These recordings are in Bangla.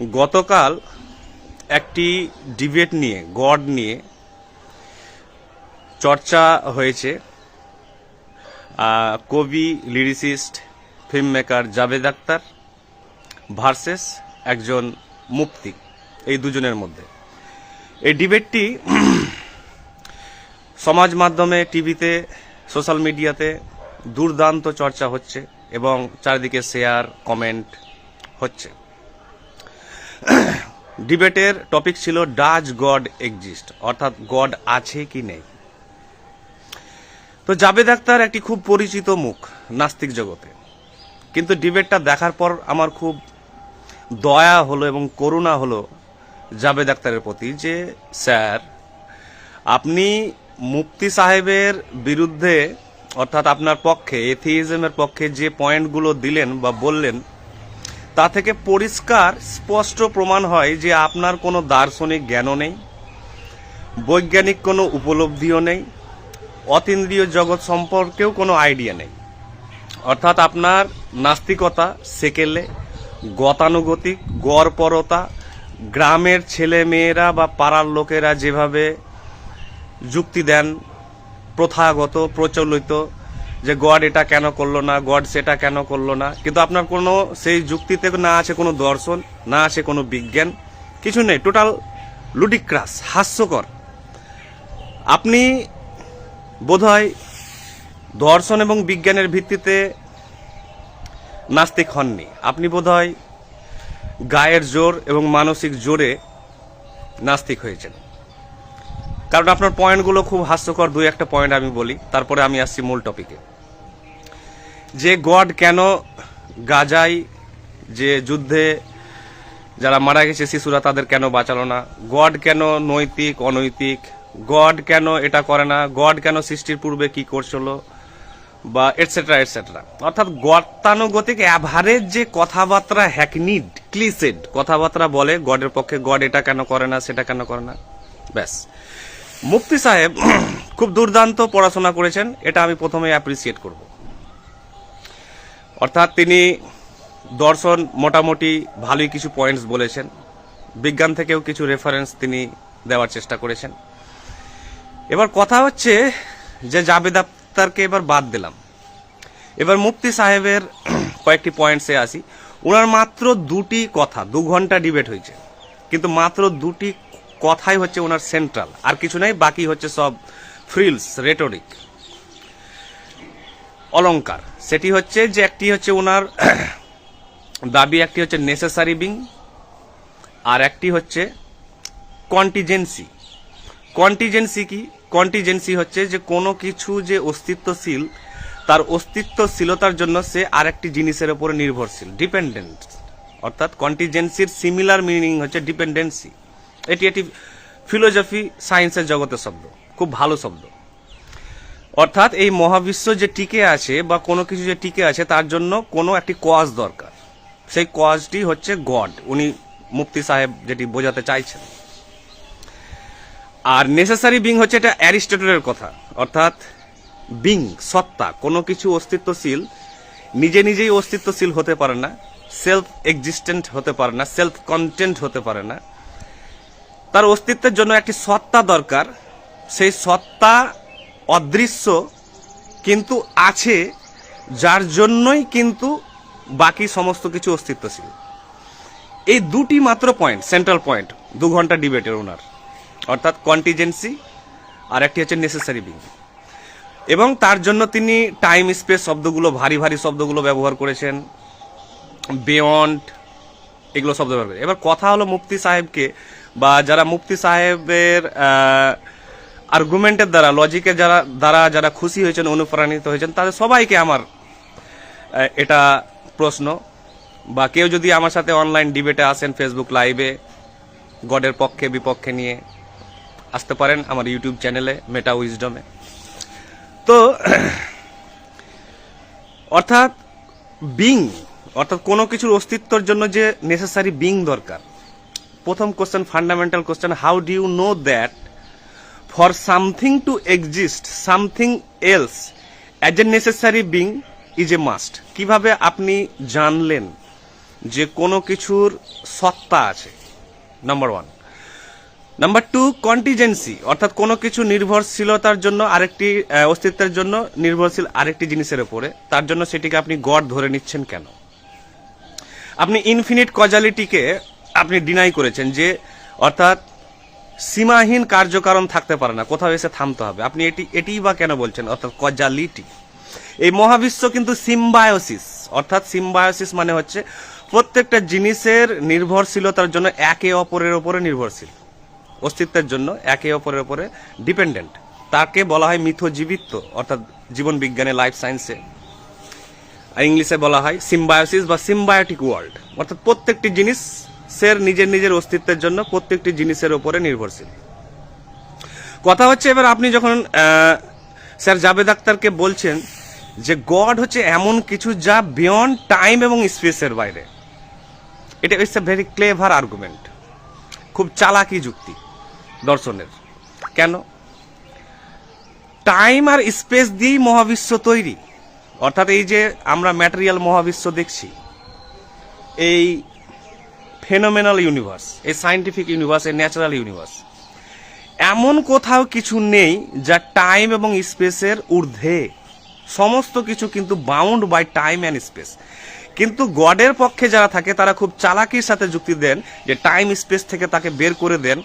গতকাল একটি ডিবেট নিয়ে, গড নিয়ে চর্চা হয়েছে। কবি lyricist film maker Javed Akhtar versus একজন মুক্তি এই দুজনের মধ্যে। এই ডিবেটটি সমাজ মাধ্যমে, টিভিতে, সোশ্যাল মিডিয়াতে দুর্দান্ত চর্চা হচ্ছে এবং চারিদিকে শেয়ার, কমেন্ট হচ্ছে। ডিবেটের টপিক ছিল ডাজ গড এক্সিস্ট অর্থাৎ গড আছে কি নেই? তো জাবেদ আক্তার একটি খুব পরিচিত মুখ নাস্তিক জগতে। কিন্তু ডিবেটটা দেখার পর আমার খুব দয়া হলো এবং করুণা হলো জাবেদ আক্তারের প্রতি যে, স্যার, আপনি মুফতি সাহেবের বিরুদ্ধে, অর্থাৎ আপনার পক্ষে এথিইজমের পক্ষে যে পয়েন্টগুলো দিলেন বা বললেন তা থেকে পরিষ্কার, স্পষ্ট প্রমাণ হয় যে আপনার কোনো দার্শনিক জ্ঞানও নেই, বৈজ্ঞানিক কোনো উপলব্ধিও নেই, অতীন্দ্রিয় জগৎ সম্পর্কেও কোনো আইডিয়া নেই। অর্থাৎ আপনার নাস্তিকতা, সেকেলে, গতানুগতিক, গড়পরতা, গ্রামের ছেলে মেয়েরা বা পাড়ার লোকেরা যেভাবে যুক্তি দেন, প্রথাগত, প্রচলিত যে গড এটা কেন করল না গড সেটা কেন করল না। কিন্তু আপনার কোনো, সেই যুক্তিতে না আছে কোনো দর্শন, না আছে কোনো বিজ্ঞান, কিছু নেই। টোটাল লুডিক্রাস হাস্যকর। আপনি বোধহয় দর্শন এবং বিজ্ঞানের ভিত্তিতে নাস্তিক হননি। আপনি বোধহয় গায়ের জোর এবং মানসিক জোরে নাস্তিক হয়েছেন। কারণ আপনার পয়েন্টগুলো খুব হাস্যকর, দুই একটা পয়েন্ট আমি বলি। তারপরে আমি আসছি মূল টপিকে যে গড কেন গাজায় যে যুদ্ধে যারা মারা গেছে শিশুরা, তাদের কেন বাঁচালো না? গড কেন নৈতিক, অনৈতিক? গড কেন এটা করে না? গড কেন সৃষ্টির পূর্বে কি করছিল? বা এটসেট্রা এটসেট্রা অর্থাৎ গতানুগতিক অ্যাভারেজ যে কথাবার্তা হ্যাকনিড ক্লিসেড কথাবার্তা বলে, গডের পক্ষে গড এটা কেন করে না, সেটা কেন করে না? ব্যাস। মুফতি সাহেব খুব দুর্দান্ত পড়াশোনা করেছেন, এটা আমি প্রথমে অ্যাপ্রিসিয়েট করব। অর্থাৎ তিনি দর্শন মোটামুটি ভালোই কিছু পয়েন্টস বলেছেন, বিজ্ঞান থেকেও কিছু রেফারেন্স তিনি দেওয়ার চেষ্টা করেছেন। এবার কথা হচ্ছে যে জাবেদ আক্তারকে এবার বাদ দিলাম। এবার মুফতি সাহেবের কয়েকটি পয়েন্টসে আসি। ওনার মাত্র দুটি কথা, দু ঘণ্টা ডিবেট হয়েছে। কিন্তু মাত্র দুটি কথাই হচ্ছে ওনার সেন্ট্রাল, আর কিছু নাই, বাকি হচ্ছে সব ফ্রিলস রেটরিক অলংকার, সেটি হচ্ছে যে একটি হচ্ছে ওনার দাবি, একটি হচ্ছে নেসেসারি বিং আর একটি হচ্ছে কন্টিজেন্সি কন্টিজেন্সি কি? কন্টিজেন্সি হচ্ছে যে কোনো কিছু যে অস্তিত্বশীল, তার অস্তিত্বশীলতার জন্য সে আরেকটি জিনিসের উপরে নির্ভরশীল ডিপেন্ডেন্ট অর্থাৎ কন্টিজেন্সির সিমিলার মিনিং হচ্ছে ডিপেন্ডেন্সি এটি একটি ফিলোসফি সায়েন্সের জগতের শব্দ। খুব ভালো শব্দ। অর্থাৎ এই মহাবিশ্ব যে টিকে আছে বা কোনো কিছু যে টিকে আছে, তার জন্য কোনো একটি কজ দরকার। সেই কজটি হচ্ছে গড। উনি মুফতি সাহেব যেটি বোঝাতে চাইছেন। আর নেসেসারি বিং হচ্ছে এটা অ্যারিস্টটলের কথা। অর্থাৎ বিং সত্তা, কোনো কিছু অস্তিত্বশীল, নিজে নিজেই অস্তিত্বশীল হতে পারে না সেলফ এক্সিস্টেন্ট হতে পারে না সেলফ কন্টেন্ট হতে পারে না। তার অস্তিত্বের জন্য একটি সত্তা দরকার। সেই সত্তা অদৃশ্য কিন্তু আছে, যার জন্যই কিন্তু বাকি সমস্ত কিছু অস্তিত্বশীল। এই দুটি মাত্র পয়েন্ট সেন্ট্রাল পয়েন্ট দু ঘণ্টা ডিবেটের ওনার অর্থাৎ কন্টিজেন্সি আর একটি হচ্ছে নেসেসারি বিং এবং তার জন্য তিনি টাইম স্পেস শব্দগুলো, ভারী ভারী শব্দগুলো ব্যবহার করেছেন। বিয়ন্ড এগুলো শব্দ ব্যবহার এবার কথা হলো মুফতি সাহেবকে বা যারা মুফতি সাহেবের আর্গুমেন্টের দ্বারা লজিকের যারা, দ্বারা যারা খুশি হয়েছেন, অনুপ্রাণিত হয়েছেন, তাদের সবাইকে আমার এটা প্রশ্ন। বা কেউ যদি আমার সাথে অনলাইন ডিবেটে আসেন ফেসবুক লাইভে গডের পক্ষে, বিপক্ষে নিয়ে, আসতে পারেন আমার ইউটিউব চ্যানেলে মেটা উইজডমে তো, অর্থাৎ বিং অর্থাৎ কোনো কিছুর অস্তিত্বের জন্য যে নেসেসারি বিং দরকার প্রথম question fundamental question how do you know that for something to exist something else as a necessary being is a must কীভাবে আপনি জানলেন যে কোনো কিছুর সত্তা আছে? Number one number two contingency অর্থাৎ কোনো কিছু নির্ভরশীলতার জন্য আরেকটি অস্তিত্বের জন্য নির্ভরশীল আরেকটি জিনিসের উপরে, তার জন্য সেটিকে আপনি গড ধরে নিচ্ছেন কেন? আপনি ইনফিনিট কজালিটিকে আপনি ডিনাই করেছেন যে, অর্থাৎ সীমাহীন কার্যকারণ থাকতে পারে না, কোথাও এসে থামতে হবে। আপনি এটি, এটিই বা কেন বলছেন? অর্থাৎ কজালিটি এই মহাবিশ্ব কিন্তু সিম্বায়োসিস অর্থাৎ সিম্বায়োসিস মানে হচ্ছে প্রত্যেকটা জিনিসের নির্ভরশীলতার জন্য একে অপরের ওপরে নির্ভরশীল। অস্তিত্বের জন্য একে অপরের ওপরে ডিপেন্ডেন্ট তাকে বলা হয় মিথজীবিত্ব, অর্থাৎ জীবন বিজ্ঞানে লাইফ সায়েন্সে ইংলিশে বলা হয় সিম্বায়োসিস বা সিম্বায়োটিক ওয়ার্ল্ড অর্থাৎ প্রত্যেকটি জিনিস সের নিজের নিজের অস্তিত্বের জন্য প্রত্যেকটি জিনিসের উপরে নির্ভরশীল। কথা হচ্ছে এবার আপনি যখন স্যার জাবেদ আক্তারকে বলছেন যে গড হচ্ছে এমন কিছু যা বিয়ন্ড টাইম এবং স্পেসের বাইরে। এটা it's a very clever argument খুব চালাকি যুক্তি দর্শনের। কেন? টাইম আর স্পেস দিয়েই মহাবিশ্ব তৈরি। অর্থাৎ এই যে আমরা ম্যাটেরিয়াল মহাবিশ্ব দেখছি, এই ফেনোমেনাল ইউনিভার্স এই scientific universe, a natural universe. এমন কোথাও কিছু নেই যা টাইম এবং স্পেসের ঊর্ধ্বে। সমস্ত কিছু কিন্তু bound by time and space কিন্তু গডের পক্ষে যারা থাকে, তারা খুব চালাকির সাথে যুক্তি দেন যে টাইম স্পেস থেকে তাকে বের করে দেন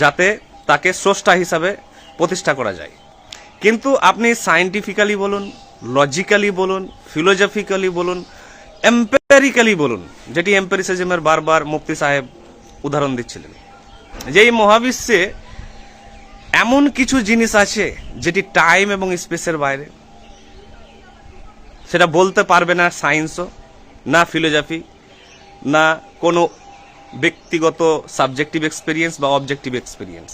যাতে তাকে স্রষ্টা হিসাবে প্রতিষ্ঠা করা যায়। কিন্তু আপনি সায়েন্টিফিক্যালি বলুন লজিক্যালি বলুন ফিলোজফিক্যালি বলুন এম্পেরিক্যালি বলুন, যেটি এম্পেরিসিজমের বারবার মুক্তি সাহেব উদাহরণ দিচ্ছিলেন। যে এই মহাবিশ্বে এমন কিছু জিনিস আছে যেটি টাইম এবং স্পেসের বাইরে, সেটা বলতে পারবে না সায়েন্সও না ফিলোজফি না কোনো ব্যক্তিগত সাবজেক্টিভ এক্সপিরিয়েন্স বা অবজেক্টিভ এক্সপিরিয়েন্স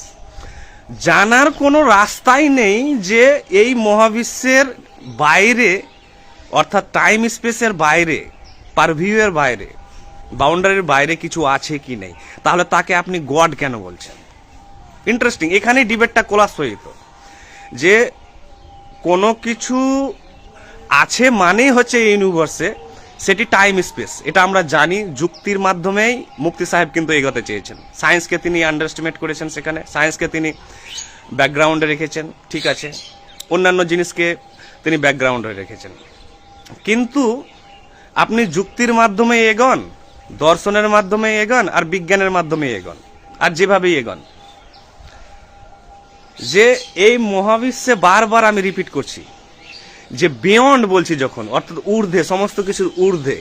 জানার কোনো রাস্তাই নেই যে এই মহাবিশ্বের বাইরে অর্থাৎ টাইম স্পেসের বাইরে পারভিউয়ের বাইরে বাউন্ডারির বাইরে কিছু আছে কি নেই? তাহলে তাকে আপনি গড কেন বলছেন? ইন্টারেস্টিং এখানেই ডিবেটটা কোলাস হয়ে যেত। যে কোনো কিছু আছে মানেই হচ্ছে ইউনিভার্সে সেটি টাইম স্পেস এটা আমরা জানি, যুক্তির মাধ্যমেই মুক্তি সাহেব কিন্তু এগোতে চেয়েছেন। সায়েন্সকে তিনি আন্ডারস্টিমেট করেছেন সেখানে। সায়েন্সকে তিনি ব্যাকগ্রাউন্ডে রেখেছেন, ঠিক আছে। অন্যান্য জিনিসকে তিনি ব্যাকগ্রাউন্ডে রেখেছেন। কিন্তু আপনি যুক্তির মাধ্যমে এগন, দর্শনের মাধ্যমে এগন, আর বিজ্ঞানের মাধ্যমে এগন, আর যেভাবেই এগন। যে এই মহাবিশ্বে বারবার আমি রিপিট করছি, যে বিয়ন্ড বলছি যখন, অর্থাৎ ঊর্ধ্বে, সমস্ত কিছুর ঊর্ধ্বে,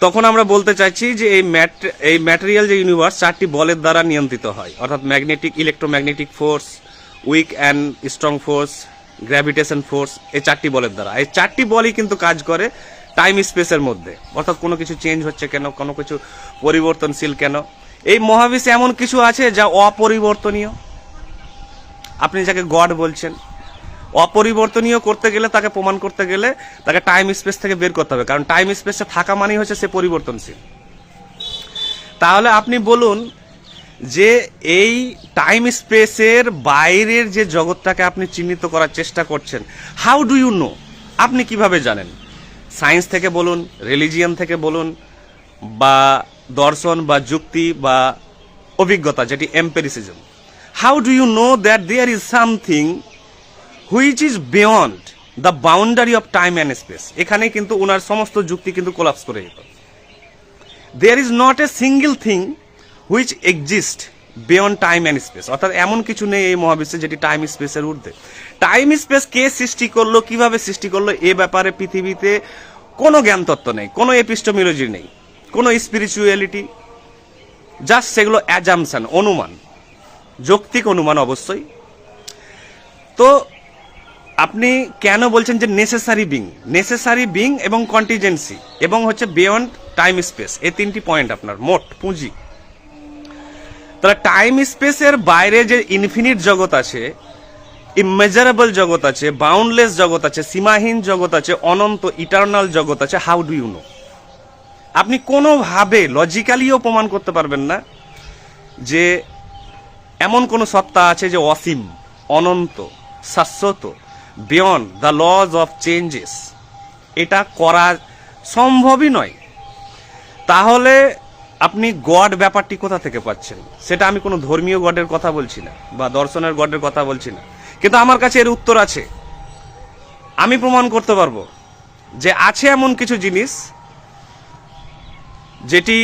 তখন আমরা বলতে চাইছি যে এই ম্যাট, এই ম্যাটেরিয়াল যে ইউনিভার্স চারটি বলের দ্বারা নিয়ন্ত্রিত হয়, অর্থাৎ magnetic electromagnetic force weak and strong force gravitation force এই চারটি বলের দ্বারা। এই চারটি বলই কিন্তু কাজ করে টাইম স্পেসের মধ্যে। অর্থাৎ কোনো কিছু চেঞ্জ হচ্ছে কেন? কোনো কিছু পরিবর্তনশীল কেন? এই মহাবিশ্বে এমন কিছু আছে যা অপরিবর্তনীয়? আপনি যাকে গড বলছেন, অপরিবর্তনীয় করতে গেলে তাকে প্রমাণ করতে গেলে তাকে টাইম স্পেস থেকে বের করতে হবে। কারণ টাইম স্পেসে থাকা মানেই হচ্ছে সে পরিবর্তনশীল। তাহলে আপনি বলুন যে এই টাইম স্পেসের বাইরের যে জগৎটাকে আপনি চিহ্নিত করার চেষ্টা করছেন হাউ ডু ইউ নো আপনি কীভাবে জানেন? সায়েন্স থেকে বলুন রিলিজিয়ান থেকে বলুন, বা দর্শন, বা যুক্তি, বা অভিজ্ঞতা, যেটি empiricism how do you know that there is something which is beyond the boundary of time and space এখানে কিন্তু ওনার সমস্ত যুক্তি কিন্তু কোলাপস করে যেত there is not a single thing which exist beyond time and space অর্থাৎ এমন কিছু নেই এই মহাবিশ্বে যেটি টাইম স্পেসের ঊর্ধ্বে। টাইম স্পেস কে সৃষ্টি করল, কীভাবে সৃষ্টি করল, এ ব্যাপারে পৃথিবীতে কোনো জ্ঞান তত্ত্ব নেই, কোনো এপিস্টোমিওলজি নেই, কোনো স্পিরিচুয়ালিটি জাস্ট সেগুলো অ্যাজামশন অনুমান, যৌক্তিক অনুমান অবশ্যই। তো আপনি কেন বলছেন যে নেসেসারি বিং নেসেসারি বিং এবং কন্টিজেন্সি এবং হচ্ছে বিয়ন্ড টাইম স্পেস এই তিনটি পয়েন্ট আপনার, মোট পুঁজি। তাহলে টাইম স্পেসের বাইরে যে ইনফিনিট জগৎ আছে ইমেজারেবল জগৎ আছে বাউন্ডলেস জগৎ আছে, সীমাহীন জগৎ আছে, অনন্ত ইটার্নাল জগৎ আছে হাউ ডু ইউ নো আপনি কোনোভাবে লজিক্যালিও প্রমাণ করতে পারবেন না যে এমন কোন সত্তা আছে যে অসীম, অনন্ত, শাশ্বত beyond the laws of changes এটা করা সম্ভবই নয়। তাহলে আপনি গড ব্যাপারটি কোথা থেকে পাচ্ছেন? সেটা আমি কোনো ধর্মীয় গডের কথা বলছি না, বা দর্শনের গডের কথা বলছি না। কিন্তু আমার কাছে এর উত্তর আছে। আমি প্রমাণ করতে পারব যে আছে এমন কিছু জিনিস যেটি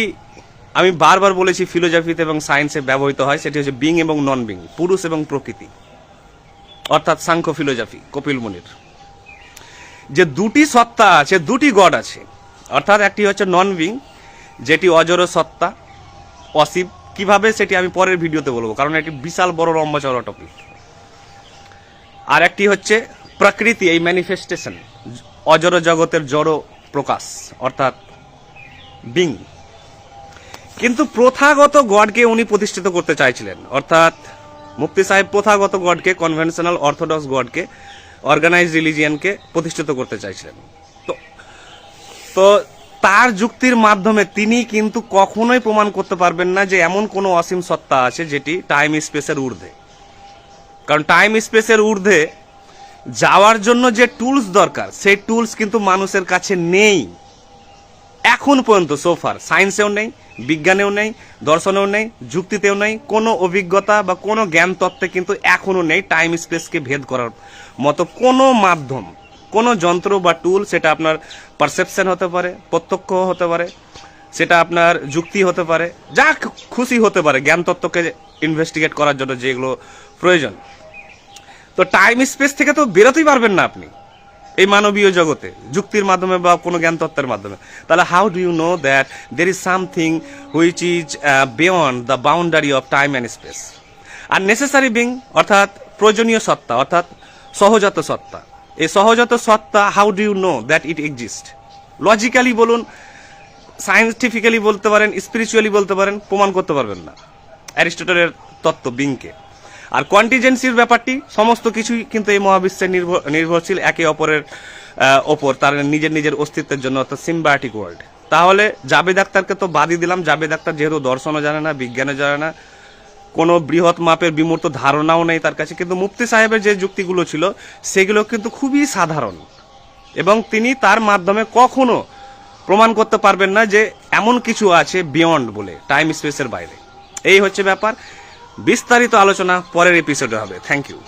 আমি বারবার বলেছি ফিলোজফিতে এবং সায়েন্সে ব্যবহৃত হয়, সেটি হচ্ছে বিং এবং নন বিং পুরুষ এবং প্রকৃতি। অর্থাৎ সাংখ্য ফিলোজফি, কপিল মুনির। যে দুটি সত্তা আছে, দুটি গড আছে, অর্থাৎ একটি হচ্ছে নন বিং যেটি অজর সত্তা, অসীম, কীভাবে সেটি আমি পরের ভিডিওতে বলব, কারণ এটি বিশাল বড় লম্বা চড়া টপিক আর একটি হচ্ছে প্রকৃতি, এই ম্যানিফেস্টেশন অজর জগতের জড় প্রকাশ, অর্থাৎ বিং কিন্তু প্রথাগত গডকে উনি প্রতিষ্ঠিত করতে চাইছিলেন, অর্থাৎ মুফতি সাহেব প্রথাগত গডকে কনভেনশনাল অর্থোডক্স গডকে অর্গানাইজ রিলিজিয়ানকে প্রতিষ্ঠিত করতে চাইছিলেন। তো তো তার যুক্তির মাধ্যমে তিনি কিন্তু কখনোই প্রমাণ করতে পারবেন না যে এমন কোনো অসীম সত্তা আছে যেটি টাইম স্পেসের ঊর্ধ্বে। কারণ টাইম স্পেসের ঊর্ধ্বে যাওয়ার জন্য যে টুলস দরকার, সেই টুলস কিন্তু মানুষের কাছে নেই। এখন পর্যন্ত সোফার সায়েন্সেও নেই, বিজ্ঞানেও নেই, দর্শনেও নেই, যুক্তিতেও নেই, কোনো অভিজ্ঞতা বা কোনো জ্ঞান তত্ত্বে কিন্তু এখনও নেই টাইম স্পেসকে ভেদ করার মতো কোনো মাধ্যম। কোনো যন্ত্র বা টুল সেটা আপনার পারসেপশন হতে পারে, প্রত্যক্ষ হতে পারে, সেটা আপনার যুক্তি হতে পারে, যা খুশি হতে পারে, জ্ঞান তত্ত্বকে ইনভেস্টিগেট করার জন্য যেগুলো প্রয়োজন। তো টাইম স্পেস থেকে তো বেরোতেই পারবেন না আপনি এই মানবীয় জগতে, যুক্তির মাধ্যমে বা কোনো জ্ঞান তত্ত্বের মাধ্যমে। তাহলে how do you know that there is something which is beyond the boundary of time and space R necessary being অর্থাৎ প্রয়োজনীয় সত্তা, অর্থাৎ সহজাত সত্তা। এই সহজাত সত্তা how do you know that it exist logically বলুন সায়েন্টিফিক্যালি বলতে পারেন স্পিরিচুয়ালি বলতে পারেন, প্রমাণ করতে পারবেন না। অ্যারিস্টটলের তত্ত্ব বিংকে আর কন্টিজেন্সির ব্যাপারটি, সমস্ত কিছুই কিন্তু এই মহাবিশ্বের নির্ভর, নির্ভরশীল, একে অপরের ওপর, তার নিজের নিজের অস্তিত্বের জন্য, অর্থাৎ সিম্বায়োটিক ওয়ার্ল্ড তাহলে জাবেদ আক্তারকে তো বাদই দিলাম। জাবেদ আক্তার যেহেতু দর্শনও জানে না, বিজ্ঞানও জানে না কোনো বৃহৎ মাপের বিমূর্ত ধারণাও নেই তার কাছে, কিন্তু মুফতি সাহেবের যে যুক্তিগুলো ছিল, সেগুলো কিন্তু খুবই সাধারণ। এবং তিনি তার মাধ্যমে কখনো প্রমাণ করতে পারবেন না যে এমন কিছু আছে বিয়ন্ড বলে টাইম স্পেসের বাইরে। এই হচ্ছে ব্যাপার। বিস্তারিত আলোচনা পরের এপিসোডে হবে। Thank you